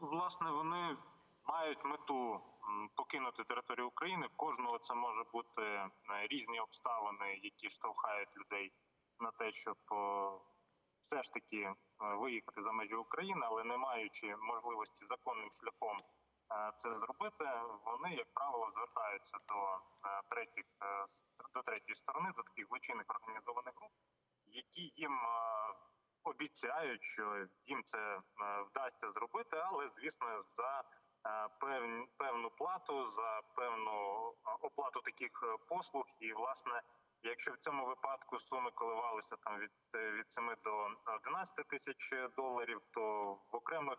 власне, вони мають мету покинути територію України. Кожного це може бути е, різні обставини, які штовхають людей на те, щоб все ж таки е, виїхати за межі України, але не маючи можливості законним шляхом е, це зробити, вони, як правило, звертаються до третіх до третьої сторони, до таких злочинних організованих груп, які їм обіцяють, що їм це е, вдасться зробити, але звісно за е, певну плату за певну е, оплату таких послуг. І власне, якщо в цьому випадку суми коливалися там від, від 7 до 11 тисяч доларів, то в окремих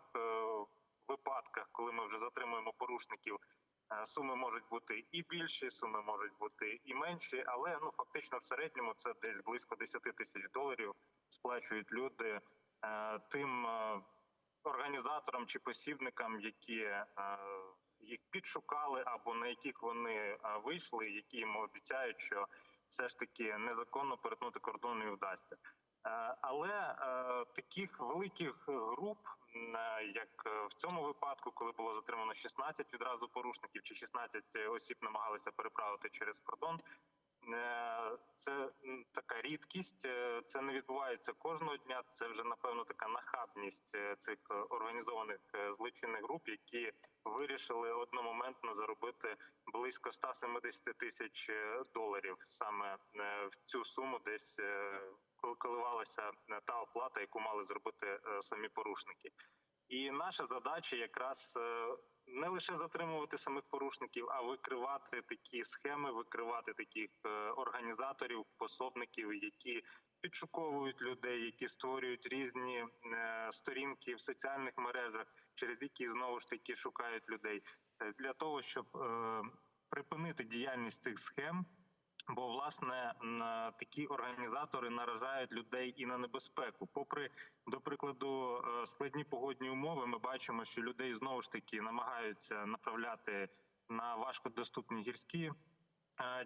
випадках, коли ми вже затримуємо порушників. Е, Суми можуть бути і більші, суми можуть бути і менші, але ну фактично в середньому це десь близько 10 тисяч доларів сплачують люди е, тим е, організаторам чи посібникам, які їх підшукали, або на яких вони вийшли, які їм обіцяють, що все ж таки незаконно перетнути кордон не вдасться. Е, Але е, таких великих груп, е, як в цьому випадку, коли було затримано 16 відразу порушників, чи 16 осіб намагалися переправити через кордон. Е, Це така рідкість. е, Це не відбувається кожного дня. Це вже напевно така нахабність е, цих організованих злочинних груп, які вирішили одномоментно заробити близько 170 тисяч доларів саме в цю суму, десь коли- коливалася та оплата, яку мали зробити самі порушники. І наша задача якраз не лише затримувати самих порушників, а викривати такі схеми, викривати таких е, організаторів, пособників, які підшуковують людей, які створюють різні е, сторінки в соціальних мережах, через які знову ж таки шукають людей Е, для того, щоб припинити діяльність цих схем. Бо власне е, такі організатори наражають людей і на небезпеку. Попри до прикладу е, складні погодні умови, ми бачимо, що людей знову ж таки намагаються направляти на важкодоступні гірські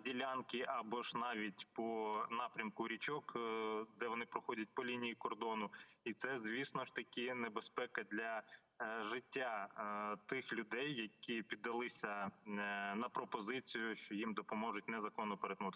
ділянки або ж навіть по напрямку річок, е, де вони проходять по лінії кордону, і це, звісно ж таки, небезпека для е, життя е, тих людей, які піддалися на пропозицію, що їм допоможуть незаконно перетнути